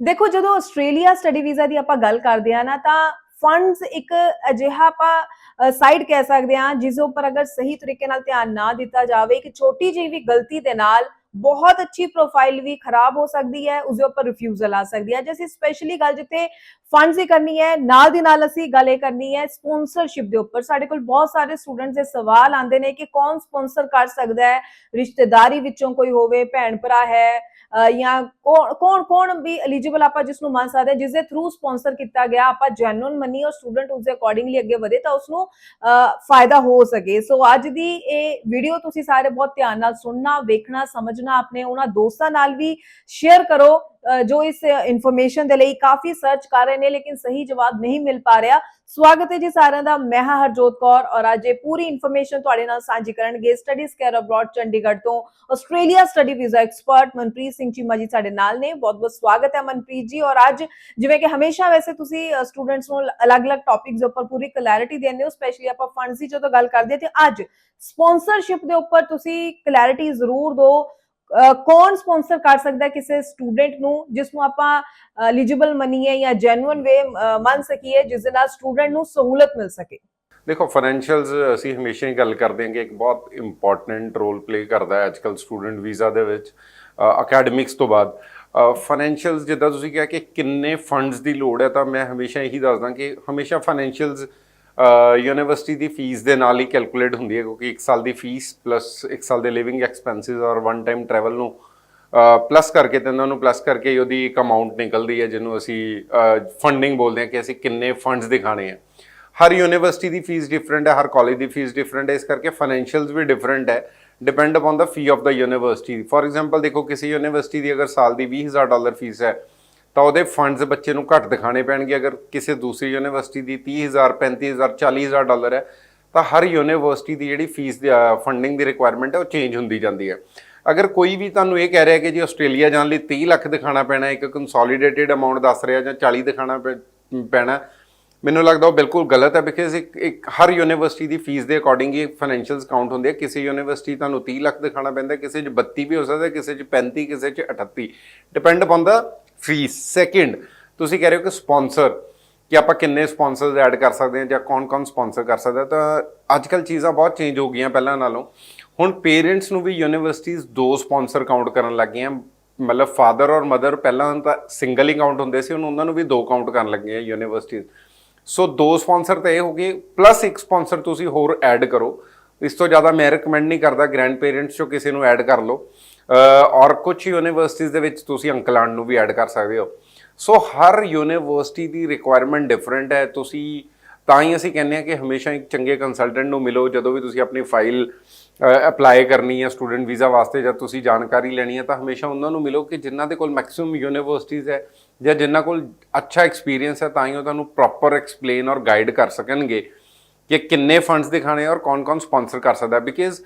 ਦੇਖੋ, ਜਦੋਂ Australia study visa ਦੀ ਆਪਾਂ ਗੱਲ ਕਰਦੇ ਆ ਨਾ, ਤਾਂ ਫੰਡਸ ਇੱਕ ਅਜਿਹਾ ਆਪਾਂ ਸਾਈਡ ਕਹਿ ਸਕਦੇ ਆ ਜਿਸ ਉੱਪਰ ਅਗਰ ਸਹੀ ਤਰੀਕੇ ਨਾਲ ਧਿਆਨ ਨਾ ਦਿੱਤਾ ਜਾਵੇ, ਇੱਕ ਛੋਟੀ ਜਿਹੀ ਵੀ ਗਲਤੀ ਦੇ ਨਾਲ ਬਹੁਤ ਅੱਛੀ ਪ੍ਰੋਫਾਈਲ ਵੀ ਖਰਾਬ ਹੋ ਸਕਦੀ ਹੈ, ਉਸਦੇ ਉੱਪਰ ਰਿਫਿਊਜ਼ਲ ਆ ਸਕਦੀ ਹੈ। ਜੇ ਅਸੀਂ ਸਪੈਸ਼ਲੀ ਗੱਲ ਜਿੱਥੇ ਫੰਡਸ ਦੀ ਕਰਨੀ ਹੈ, ਨਾਲ ਦੀ ਨਾਲ ਅਸੀਂ ਗੱਲ ਇਹ ਕਰਨੀ ਹੈ ਸਪਾਂਸਰਸ਼ਿਪ ਦੇ ਉੱਪਰ। ਸਾਡੇ ਕੋਲ ਬਹੁਤ ਸਾਰੇ ਸਟੂਡੈਂਟਸ ਦੇ ਸਵਾਲ ਆਉਂਦੇ ਨੇ ਕਿ ਕੌਣ ਸਪਾਂਸਰ ਕਰ ਸਕਦਾ ਹੈ, ਰਿਸ਼ਤੇਦਾਰੀ ਵਿੱਚੋਂ ਕੋਈ ਹੋਵੇ ਭੈਣ ਭਰਾ ਹੈ ਜਾਂ ਕੌਣ ਕੌਣ ਵੀ ਐਲੀਜੀਬਲ ਆਪਾਂ ਜਿਸ ਨੂੰ ਮੰਨ ਸਕਦੇ ਜਿਸ ਦੇ ਥਰੂ ਸਪਾਂਸਰ ਕੀਤਾ ਗਿਆ ਆਪਾਂ ਜੈਨੂਨ ਮੰਨੀ ਔਰ ਸਟੂਡੈਂਟ ਉਸ ਦੇ ਅਕੋਰਡਿੰਗਲੀ ਅੱਗੇ ਵਧੇ ਤਾਂ ਉਸ ਨੂੰ ਅਹ, ਫਾਇਦਾ ਹੋ ਸਕੇ। ਸੋ ਅੱਜ ਦੀ ਇਹ ਵੀਡੀਓ ਤੁਸੀਂ ਸਾਰੇ ਬਹੁਤ ਧਿਆਨ ਨਾਲ ਸੁਣਨਾ ਵੇਖਣਾ ਸਮਝਣਾ ਆਪਣੇ ਉਹਨਾਂ ਦੋਸਤਾਂ ਨਾਲ ਵੀ ਸ਼ੇਅਰ ਕਰੋ। ਜੋ ਇਸ ਇਨਫੋਰਮੇਸ਼ਨ ਦੇ ਲਈ ਕਾਫੀ ਸਰਚ ਕਰ ਰਹੇ ਨੇ, ਲੇਕਿਨ ਸਹੀ ਜਵਾਬ ਨਹੀਂ ਮਿਲ ਪਾ ਰਿਹਾ। ਸਵਾਗਤ ਹੈ ਜੀ ਸਾਰਿਆਂ ਦਾ, ਮੈਂ ਹਾਂ ਹਰਜੋਤ ਕੌਰ ਔਰ ਅੱਜ ਇਹ ਪੂਰੀ ਇਨਫੋਰਮੇਸ਼ਨ ਤੁਹਾਡੇ ਨਾਲ ਸਾਂਝੀ ਕਰਨਗੇ ਸਟੱਡੀਜ਼ ਕੇਅਰ ਅਬਰੋਡ ਚੰਡੀਗੜ੍ਹ ਤੋਂ Australia study visa expert Manpreet Singh Cheema ji ਸਾਡੇ ਨਾਲ ਨੇ। ਬਹੁਤ ਬਹੁਤ ਸਵਾਗਤ ਹੈ ਮਨਪ੍ਰੀਤ ਜੀ ਔਰ ਅੱਜ ਜਿਵੇਂ ਕਿ ਹਮੇਸ਼ਾ ਵੈਸੇ ਤੁਸੀਂ ਸਟੂਡੈਂਟਸ ਨੂੰ ਅਲੱਗ-ਅਲੱਗ ਟੌਪਿਕਸ ਦੇ ਉੱਪਰ ਪੂਰੀ ਕਲੈਰਿਟੀ ਦਿੰਦੇ ਹੋ ਸਪੈਸ਼ਲੀ ਆਪਾਂ ਫੰਡਸ ਦੀ ਜਦੋਂ ਗੱਲ ਕਰਦੇ ਹਾਂ, ਤੇ ਅੱਜ ਸਪਾਂਸਰਸ਼ਿਪ ਦੇ ਉੱਪਰ ਤੁਸੀਂ ਕਲੈਰਿਟੀ ਜ਼ਰੂਰ ਦਿਓ। ਕੌਣ ਸਪਾਂਸਰ ਕਰ ਸਕਦਾ ਕਿਸੇ ਸਟੂਡੈਂਟ ਨੂੰ ਜਿਸ ਨੂੰ ਆਪਾਂ ਐਲੀਜੀਬਲ ਮੰਨੀਏ ਜਾਂ ਜੈਨੂਇਨ ਵੇ ਮੰਨ ਸਕੀਏ, ਜਿਸ ਦੇ ਨਾਲ ਸਟੂਡੈਂਟ ਨੂੰ ਸਹੂਲਤ ਮਿਲ ਸਕੇ। ਦੇਖੋ ਫਾਈਨੈਂਸ਼ੀਅਲਸ ਅਸੀਂ ਹਮੇਸ਼ਾ ਹੀ ਗੱਲ ਕਰਦੇ ਹਾਂ ਕਿ ਇੱਕ ਬਹੁਤ ਇੰਪੋਰਟੈਂਟ ਰੋਲ ਪਲੇ ਕਰਦਾ ਹੈ ਅੱਜਕੱਲ ਸਟੂਡੈਂਟ ਵੀਜ਼ਾ ਦੇ ਵਿੱਚ ਅਕੈਡਮਿਕਸ ਤੋਂ ਬਾਅਦ। ਫਾਈਨੈਂਸ਼ੀਅਲਸ ਜਿੱਦਾਂ ਤੁਸੀਂ ਕਿਹਾ ਕਿ ਕਿੰਨੇ ਫੰਡਸ ਦੀ ਲੋੜ ਹੈ, ਤਾਂ ਮੈਂ ਹਮੇਸ਼ਾ ਇਹੀ ਦੱਸਦਾ ਕਿ ਹਮੇਸ਼ਾ ਫਾਈਨੈਂਸ਼ੀਅਲਸ ਯੂਨੀਵਰਸਿਟੀ ਦੀ ਫੀਸ ਦੇ ਨਾਲ ਹੀ ਕੈਲਕੂਲੇਟ ਹੁੰਦੀ ਹੈ, ਕਿਉਂਕਿ 1 ਸਾਲ ਦੀ ਫੀਸ ਪਲੱਸ 1 ਸਾਲ ਦੇ ਲਿਵਿੰਗ ਐਕਸਪੈਂਸਸ ਔਰ ਵਨ ਟਾਈਮ ਟਰੈਵਲ ਨੂੰ ਪਲੱਸ ਕਰਕੇ ਤੇ ਇਹਨਾਂ ਨੂੰ ਪਲੱਸ ਕਰਕੇ ਹੀ ਉਹਦੀ ਇੱਕ ਅਮਾਉਂਟ ਨਿਕਲਦੀ ਹੈ, ਜਿਹਨੂੰ ਅਸੀਂ ਫੰਡਿੰਗ ਬੋਲਦੇ ਹਾਂ ਕਿ ਅਸੀਂ ਕਿੰਨੇ ਫੰਡਸ ਦਿਖਾਣੇ ਆ ਹਰ ਯੂਨੀਵਰਸਿਟੀ ਦੀ ਫੀਸ ਡਿਫਰੈਂਟ ਹੈ, ਹਰ ਕਾਲਜ ਦੀ ਫੀਸ ਡਿਫਰੈਂਟ ਹੈ, ਇਸ ਕਰਕੇ ਫਾਈਨੈਂਸ਼ੀਅਲਸ ਵੀ ਡਿਫਰੈਂਟ ਹੈ। Depend upon the fee of the university for example ਦੇਖੋ, ਕਿਸੇ ਯੂਨੀਵਰਸਿਟੀ ਦੀ ਅਗਰ ਸਾਲ ਦੀ 20000 ਡਾਲਰ ਫੀਸ ਹੈ ਤਾਂ ਉਹਦੇ ਫੰਡਸ ਬੱਚੇ ਨੂੰ ਘੱਟ ਦਿਖਾਣੇ ਪੈਣਗੇ। ਅਗਰ ਕਿਸੇ ਦੂਸਰੀ ਯੂਨੀਵਰਸਿਟੀ ਦੀ 30000 35000 40000 ਡਾਲਰ ਹੈ, ਤਾਂ ਹਰ ਯੂਨੀਵਰਸਿਟੀ ਦੀ ਜਿਹੜੀ ਫੀਸ ਦੀ ਫੰਡਿੰਗ ਦੀ ਰਿਕੁਆਇਰਮੈਂਟ ਹੈ, ਉਹ ਚੇਂਜ ਹੁੰਦੀ ਜਾਂਦੀ ਹੈ। ਅਗਰ ਕੋਈ ਵੀ ਤੁਹਾਨੂੰ ਇਹ ਕਹਿ ਰਿਹਾ ਕਿ ਜੀ ਆਸਟ੍ਰੇਲੀਆ ਜਾਣ ਲਈ 30 ਲੱਖ ਦਿਖਾਣਾ ਪੈਣਾ ਇੱਕ ਕੰਸੋਲੀਡੇਟਿਡ ਅਮਾਉਂਟ ਦੱਸ ਰਿਹਾ ਜਾਂ 40 ਦਿਖਾਣਾ ਪੈ- ਪੈਣਾ ਮੈਨੂੰ ਲੱਗਦਾ ਉਹ ਬਿਲਕੁਲ ਗਲਤ ਹੈ ਬਿਕਾਜ਼ ਇੱਕ ਇੱਕ ਹਰ ਯੂਨੀਵਰਸਿਟੀ ਦੀ ਫੀਸ ਦੇ ਅਕੋਰਡਿੰਗ ਹੀ ਫਾਈਨੈਂਸ਼ੀਅਲਸ ਕਾਊਂਟ ਹੁੰਦੇ ਆ। ਕਿਸੇ ਯੂਨੀਵਰਸਿਟੀ ਤੁਹਾਨੂੰ 30 ਲੱਖ ਦਿਖਾਣਾ ਪੈਂਦਾ ਕਿਸੇ 'ਚ 32 ਵੀ ਹੋ ਸਕਦਾ, ਕਿਸੇ 'ਚ 35 ਕਿਸੇ 'ਚ 38 depend upon the fees second ਤੁਸੀਂ ਕਹਿ ਰਹੇ ਹੋ ਕਿ ਸਪਾਂਸਰ ਕਿ ਆਪਾਂ ਕਿੰਨੇ ਸਪਾਂਸਰਸ ਐਡ ਕਰ ਸਕਦੇ ਹਾਂ ਜਾਂ ਕੌਣ-ਕੌਣ ਸਪਾਂਸਰ ਕਰ ਸਕਦਾ ਤਾਂ ਅੱਜ ਅੱਜਕੱਲ ਚੀਜ਼ਾਂ ਬਹੁਤ ਚੇਂਜ ਹੋ ਗਈਆਂ ਪਹਿਲਾਂ ਨਾਲੋਂ। ਹੁਣ ਪੇਰੈਂਟਸ ਨੂੰ ਵੀ ਯੂਨੀਵਰਸਿਟੀਜ਼ ਦੋ ਸਪਾਂਸਰ ਕਾਊਂਟ ਕਰਨ ਲੱਗ ਗਈਆਂ। ਮਤਲਬ ਫਾਦਰ ਔਰ ਮਦਰ ਪਹਿਲਾਂ ਤਾਂ ਸਿੰਗਲ ਹੀ ਕਾਊਂਟ ਹੁੰਦੇ ਸੀ, ਹੁਣ ਉਹਨਾਂ ਨੂੰ ਵੀ ਦੋ ਕਾਊਂਟ ਕਰਨ ਲੱਗੀਆਂ ਯੂਨੀਵਰਸਿਟੀਜ਼ ਸੋ ਦੋ ਸਪਾਂਸਰ ਤਾਂ ਇਹ ਹੋ ਗਏ ਪਲੱਸ ਇੱਕ ਸਪਾਂਸਰ ਤੁਸੀਂ ਹੋਰ ਐਡ ਕਰੋ। ਇਸ ਤੋਂ ਜ਼ਿਆਦਾ ਮੈਂ ਰეკਮੈਂਡ ਨਹੀਂ ਕਰਦਾ ਗ੍ਰੈਂਡ ਪੇਰੈਂਟਸ ਚੋਂ ਕਿਸੇ ਨੂੰ ਐਡ ਕਰ ਲਓ। ਔਰ ਕੁਝ ਯੂਨੀਵਰਸਿਟੀਜ਼ ਦੇ ਵਿੱਚ ਤੁਸੀਂ ਅੰਕਲ ਆਂਟ ਨੂੰ ਵੀ ਐਡ ਕਰ ਸਕਦੇ ਹੋ। ਸੋ ਹਰ ਯੂਨੀਵਰਸਿਟੀ ਦੀ ਰਿਕੁਆਇਰਮੈਂਟ ਡਿਫਰੈਂਟ ਹੈ। ਤੁਸੀਂ ਤਾਂ ਹੀ ਅਸੀਂ ਕਹਿੰਦੇ ਹਾਂ ਕਿ ਹਮੇਸ਼ਾ ਇੱਕ ਚੰਗੇ ਕੰਸਲਟੈਂਟ ਨੂੰ ਮਿਲੋ, ਜਦੋਂ ਵੀ ਤੁਸੀਂ ਆਪਣੀ ਫਾਈਲ ਅਪਲਾਈ ਕਰਨੀ ਹੈ ਸਟੂਡੈਂਟ ਵੀਜ਼ਾ ਵਾਸਤੇ ਜਾਂ ਤੁਸੀਂ ਜਾਣਕਾਰੀ ਲੈਣੀ ਹੈ, ਤਾਂ ਹਮੇਸ਼ਾ ਉਹਨਾਂ ਨੂੰ ਮਿਲੋ ਕਿ ਜਿਨ੍ਹਾਂ ਦੇ ਕੋਲ ਮੈਕਸਿਮਮ ਯੂਨੀਵਰਸਿਟੀਜ਼ ਹੈ ਜਾਂ ਜਿਨ੍ਹਾਂ ਕੋਲ ਅੱਛਾ ਐਕਸਪੀਰੀਅੰਸ ਹੈ, ਤਾਂ ਹੀ ਉਹ ਤੁਹਾਨੂੰ ਪ੍ਰੋਪਰ ਐਕਸਪਲੇਨ ਔਰ ਗਾਈਡ ਕਰ ਸਕਣਗੇ। ਕਿ ਕਿੰਨੇ ਫੰਡਸ ਦਿਖਾਣੇ ਔਰ ਕੌਣ-ਕੌਣ ਸਪਾਂਸਰ ਕਰ ਸਕਦਾ ਬਿਕਾਜ਼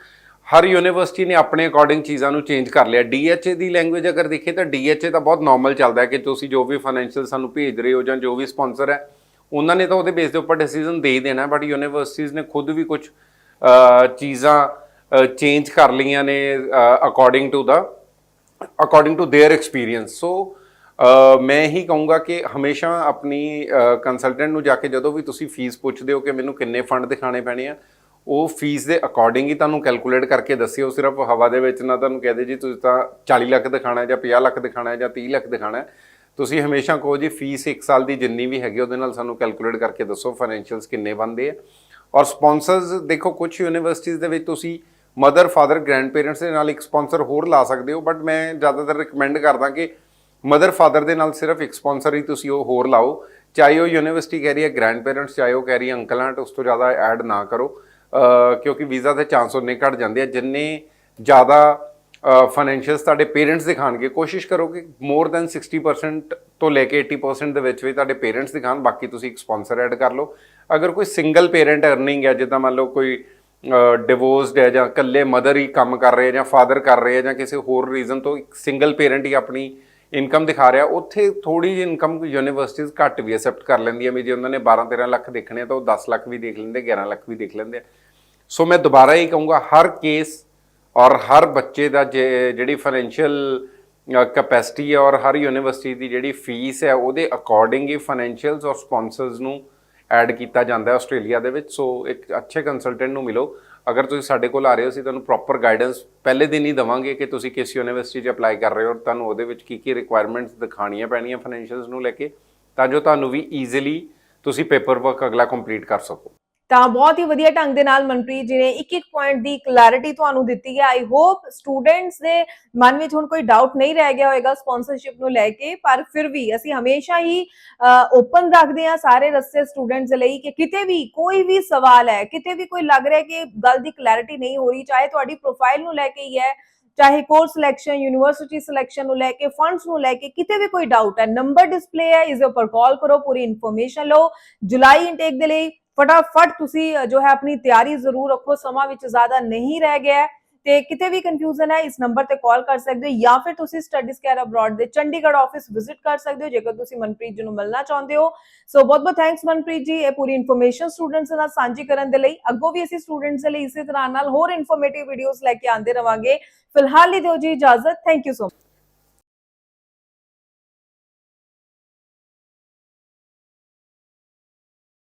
ਹਰ ਯੂਨੀਵਰਸਿਟੀ ਨੇ ਆਪਣੇ ਅਕੋਰਡਿੰਗ ਚੀਜ਼ਾਂ ਨੂੰ ਚੇਂਜ ਕਰ ਲਿਆ ਡੀਐਚਏ ਦੀ ਲੈਂਗੁਏਜ ਅਗਰ ਦੇਖੀਏ ਤਾਂ ਡੀਐਚਏ ਤਾਂ ਬਹੁਤ ਨਾਰਮਲ ਚੱਲਦਾ ਹੈ ਕਿ ਤੁਸੀਂ ਜੋ ਵੀ ਫਾਈਨੈਂਸ਼ੀਅਲ ਸਾਨੂੰ ਭੇਜ ਰਹੇ ਹੋ ਜਾਂ ਜੋ ਵੀ ਸਪਾਂਸਰ ਹੈ ਉਹਨਾਂ ਨੇ ਤਾਂ ਉਹਦੇ ਬੇਸ ਦੇ ਉੱਪਰ ਡਿਸੀਜਨ ਦੇ ਹੀ ਦੇਣਾ ਬਟ ਯੂਨੀਵਰਸਿਟੀਜ਼ ਨੇ ਖੁਦ ਵੀ ਕੁਝ ਚੀਜ਼ਾਂ ਚੇਂਜ ਕਰ ਲਈਆਂ ਨੇ according to the according to their experience so ਮੈਂ ਹੀ ਕਹੂੰਗਾ ਕਿ ਹਮੇਸ਼ਾ ਆਪਣੀ ਕੰਸਲਟੈਂਟ ਨੂੰ ਜਾ ਕੇ ਜਦੋਂ ਵੀ ਤੁਸੀਂ ਫੀਸ ਪੁੱਛਦੇ ਹੋ ਕਿ ਮੈਨੂੰ ਕਿੰਨੇ ਫੰਡ ਦਿਖਾਣੇ ਪੈਣੇ ਆ, ਉਹ ਫੀਸ ਦੇ ਅਕੋਰਡਿੰਗ ਹੀ ਤੁਹਾਨੂੰ ਕੈਲਕੂਲੇਟ ਕਰਕੇ ਦੱਸਿਓ। ਸਿਰਫ ਹਵਾ ਦੇ ਵਿੱਚ ਨਾ ਤੁਹਾਨੂੰ ਕਹਦੇ ਜੀ, ਤੁਸੀਂ ਤਾਂ 40 ਲੱਖ ਦਿਖਾਣਾ ਜਾਂ 50 ਲੱਖ ਦਿਖਾਣਾ ਜਾਂ 30 ਲੱਖ ਦਿਖਾਣਾ ਤੁਸੀਂ ਹਮੇਸ਼ਾ ਕਹੋ ਜੀ ਫੀਸ 1 ਸਾਲ ਦੀ ਜਿੰਨੀ ਵੀ ਹੈਗੀ, ਉਹਦੇ ਨਾਲ ਸਾਨੂੰ ਕੈਲਕੂਲੇਟ ਕਰਕੇ ਦੱਸੋ ਫਾਈਨੈਂਸ਼ੀਅਲਸ ਕਿੰਨੇ ਬਣਦੇ ਆ। ਔਰ ਸਪਾਂਸਰਸ ਦੇਖੋ ਕੁਝ ਯੂਨੀਵਰਸਿਟੀਜ਼ ਦੇ ਵਿੱਚ ਤੁਸੀਂ ਮਦਰ ਫਾਦਰ ਗ੍ਰੈਂਡ ਪੇਰੈਂਟਸ ਦੇ ਨਾਲ ਇੱਕ ਸਪਾਂਸਰ ਹੋਰ ਲਾ ਸਕਦੇ ਹੋ ਬਟ ਮੈਂ ਜ਼ਿਆਦਾਤਰ ਰეკਮੈਂਡ ਕਰਦਾ ਕਿ ਮਦਰ ਫਾਦਰ ਦੇ ਨਾਲ ਸਿਰਫ ਇੱਕ ਸਪਾਂਸਰ ਹੀ ਤੁਸੀਂ ਉਹ ਹੋਰ ਲਾਓ। ਚਾਹੇ ਉਹ ਯੂਨੀਵਰਸਿਟੀ ਕਹਿ ਰਹੀ ਹੈ ਗ੍ਰੈਂਡ ਪੇਰੈਂਟਸ ਚਾਹੇ ਉਹ ਕਹਿ ਰਹੀ ਹੈ, ਅੰਕਲ ਆਂਟ ਉਸ ਤੋਂ ਜ਼ਿਆਦਾ ਐਡ ਨਾ ਕਰੋ। ਕਿਉਂਕਿ ਵੀਜ਼ਾ ਦੇ ਚਾਂਸ ਉਹਨੇ ਘਟ ਜਾਂਦੇ ਆ, ਜਿੰਨੇ ਜ਼ਿਆਦਾ ਫਾਈਨੈਂਸ਼ੀਅਲਸ ਤੁਹਾਡੇ ਪੇਰੈਂਟਸ ਦਿਖਾਣਗੇ। ਕੋਸ਼ਿਸ਼ ਕਰੋ ਕਿ ਮੋਰ ਦੈਨ 60% ਤੋਂ ਲੈ ਕੇ 80% ਦੇ ਵਿੱਚ ਵੀ ਤੁਹਾਡੇ ਪੇਰੈਂਟਸ ਦਿਖਾਣ, ਬਾਕੀ ਤੁਸੀਂ ਇੱਕ ਸਪਾਂਸਰ ਐਡ ਕਰ ਲਓ। ਅਗਰ ਕੋਈ ਸਿੰਗਲ ਪੇਰੈਂਟ ਅਰਨਿੰਗ ਹੈ, ਜਿੱਦਾਂ ਮੰਨ ਲਓ ਕੋਈ ਡਿਵੋਰਸਡ ਹੈ ਜਾਂ ਇਕੱਲੇ ਮਦਰ ਹੀ ਕੰਮ ਕਰ ਰਹੇ ਜਾਂ ਫਾਦਰ ਕਰ ਰਹੇ ਆ ਜਾਂ ਕਿਸੇ ਹੋਰ ਰੀਜ਼ਨ ਤੋਂ ਇੱਕ ਸਿੰਗਲ ਪੇਰੈਂਟ ਹੀ ਆਪਣੀ ਇਨਕਮ ਦਿਖਾ ਰਿਹਾ, ਉੱਥੇ ਥੋੜੀ ਜਿਹੀ ਇਨਕਮ ਯੂਨੀਵਰਸਿਟੀਜ਼ ਘੱਟ ਵੀ ਅਸੈਪਟ ਕਰ ਲੈਂਦੀਆਂ ਵੀ ਜੇ ਉਹਨਾਂ ਨੇ 12 13 ਲੱਖ ਦੇਖਣੇ ਆ ਤਾਂ ਉਹ 10 ਲੱਖ ਵੀ ਦੇਖ ਲੈਂਦੇ 11 ਲੱਖ ਵੀ ਦੇਖ ਲੈਂਦੇ ਆ। ਸੋ ਮੈਂ ਦੁਬਾਰਾ ਇਹ ਕਹੂੰਗਾ, ਹਰ ਕੇਸ ਔਰ ਹਰ ਬੱਚੇ ਦਾ ਜੇ- ਜਿਹੜੀ ਫਾਈਨੈਂਸ਼ੀਅਲ ਕੈਪੈਸਿਟੀ ਹੈ ਔਰ ਹਰ ਯੂਨੀਵਰਸਿਟੀ ਦੀ ਜਿਹੜੀ ਫੀਸ ਹੈ, ਉਹਦੇ ਅਕੋਰਡਿੰਗ ਹੀ ਫਾਈਨੈਂਸ਼ੀਅਲਸ ਔਰ ਸਪਾਂਸਰਸ ਨੂੰ ਐਡ ਕੀਤਾ ਜਾਂਦਾ ਹੈ ਆਸਟ੍ਰੇਲੀਆ ਦੇ ਵਿੱਚ, ਸੋ ਇੱਕ ਅੱਛੇ ਕੰਸਲਟੈਂਟ ਨੂੰ ਮਿਲੋ। ਅਗਰ ਤੁਸੀਂ ਸਾਡੇ ਕੋਲ ਆ ਰਹੇ ਹੋ, ਅਸੀਂ ਤੁਹਾਨੂੰ ਪ੍ਰੋਪਰ ਗਾਈਡੈਂਸ ਪਹਿਲੇ ਦਿਨ ਹੀ ਦਵਾਂਗੇ ਕਿ ਤੁਸੀਂ ਕਿਸ ਯੂਨੀਵਰਸਿਟੀ 'ਚ ਅਪਲਾਈ ਕਰ ਰਹੇ ਹੋ, ਤੁਹਾਨੂੰ ਉਹਦੇ ਵਿੱਚ ਕੀ ਕੀ ਰਿਕੁਆਇਰਮੈਂਟਸ ਦਿਖਾਣੀਆਂ ਪੈਣੀਆਂ ਫਾਈਨੈਂਸ਼ੀਅਲਸ ਨੂੰ ਲੈ ਕੇ, ਤਾਂ ਜੋ ਤੁਹਾਨੂੰ ਵੀ ਈਜ਼ੀਲੀ ਤੁਸੀਂ ਪੇਪਰ ਵਰਕ ਅਗਲਾ ਕੰਪਲੀਟ ਕਰ ਸਕੋ। ਤਾਂ ਬਹੁਤ ਹੀ ਵਧੀਆ ਢੰਗ ਦੇ ਨਾਲ ਮਨਪ੍ਰੀਤ ਜੀ ਨੇ ਇੱਕ ਇੱਕ ਪੁਆਇੰਟ ਦੀ ਕਲੈਰਿਟੀ ਤੁਹਾਨੂੰ ਦਿੱਤੀ ਹੈ। ਆਈ ਹੋਪ ਸਟੂਡੈਂਟਸ ਦੇ ਮਨ ਵਿੱਚ ਹੁਣ ਕੋਈ ਡਾਊਟ ਨਹੀਂ ਰਹਿ ਗਿਆ ਹੋਵੇਗਾ ਸਪਾਂਸਰਸ਼ਿਪ ਨੂੰ ਲੈ ਕੇ, ਪਰ ਫਿਰ ਵੀ ਅਸੀਂ ਹਮੇਸ਼ਾ ਹੀ ਓਪਨ ਰੱਖਦੇ ਹਾਂ ਸਾਰੇ ਰਸਤੇ ਸਟੂਡੈਂਟਸ ਦੇ ਲਈ ਕਿ ਕਿਤੇ ਵੀ ਕੋਈ ਵੀ ਸਵਾਲ ਹੈ, ਕਿਤੇ ਵੀ ਕੋਈ ਲੱਗ ਰਿਹਾ ਕਿ ਗੱਲ ਦੀ ਕਲੈਰਿਟੀ ਨਹੀਂ ਹੋ ਰਹੀ, ਚਾਹੇ ਤੁਹਾਡੀ ਪ੍ਰੋਫਾਈਲ ਨੂੰ ਲੈ ਕੇ ਹੀ ਹੈ, ਚਾਹੇ ਕੋਰਸ ਸਿਲੈਕਸ਼ਨ ਯੂਨੀਵਰਸਿਟੀ ਸਿਲੈਕਸ਼ਨ ਨੂੰ ਲੈ ਕੇ ਫੰਡਸ ਨੂੰ ਲੈ ਕੇ ਕਿਤੇ ਵੀ ਕੋਈ ਡਾਊਟ ਹੈ ਨੰਬਰ ਡਿਸਪਲੇ ਹੈ, ਇਸ ਉੱਪਰ ਕਾਲ ਕਰੋ, ਪੂਰੀ ਇਨਫੋਰਮੇਸ਼ਨ ਲਓ। ਜੁਲਾਈ ਇਨਟੇਕ ਦੇ ਲਈ ਫਟਾਫਟ ਤੁਸੀਂ ਜੋ ਹੈ ਆਪਣੀ ਤਿਆਰੀ ਜ਼ਰੂਰ ਰੱਖੋ, ਸਮਾਂ ਵਿੱਚ ਜ਼ਿਆਦਾ ਨਹੀਂ ਰਹਿ ਗਿਆ ਹੈ। ਤੇ ਕਿਤੇ ਵੀ ਕਨਫਿਊਜ਼ਨ ਹੈ, ਇਸ ਨੰਬਰ ਤੇ ਕਾਲ ਕਰ ਸਕਦੇ ਹੋ ਜਾਂ ਫਿਰ ਤੁਸੀਂ ਸਟੱਡੀਜ਼ ਕੇਅਰ ਅਬਰਾਡ ਦੇ ਚੰਡੀਗੜ੍ਹ ਆਫਿਸ ਵਿਜ਼ਿਟ ਕਰ ਸਕਦੇ ਹੋ, ਜੇਕਰ ਤੁਸੀਂ ਮਨਪ੍ਰੀਤ ਜੀ ਨੂੰ ਮਿਲਣਾ ਚਾਹੁੰਦੇ ਹੋ। ਸੋ ਬਹੁਤ ਬਹੁਤ ਥੈਂਕਸ ਮਨਪ੍ਰੀਤ ਜੀ, ਇਹ ਪੂਰੀ ਇਨਫੋਰਮੇਸ਼ਨ ਸਟੂਡੈਂਟਸ ਨਾਲ ਸਾਂਝੀ ਕਰਨ ਦੇ ਲਈ। ਅੱਗੋਂ ਵੀ ਅਸੀਂ ਸਟੂਡੈਂਟਸ ਦੇ ਲਈ ਇਸੇ ਤਰ੍ਹਾਂ ਨਾਲ ਹੋਰ ਇਨਫੋਰਮੇਟਿਵ ਵੀਡੀਓਜ਼ ਲੈ ਕੇ ਆਉਂਦੇ ਰਵਾਂਗੇ। ਫਿਲਹਾਲ ਲਈ ਦਿਓ ਜੀ ਇਜਾਜ਼ਤ। Thank you so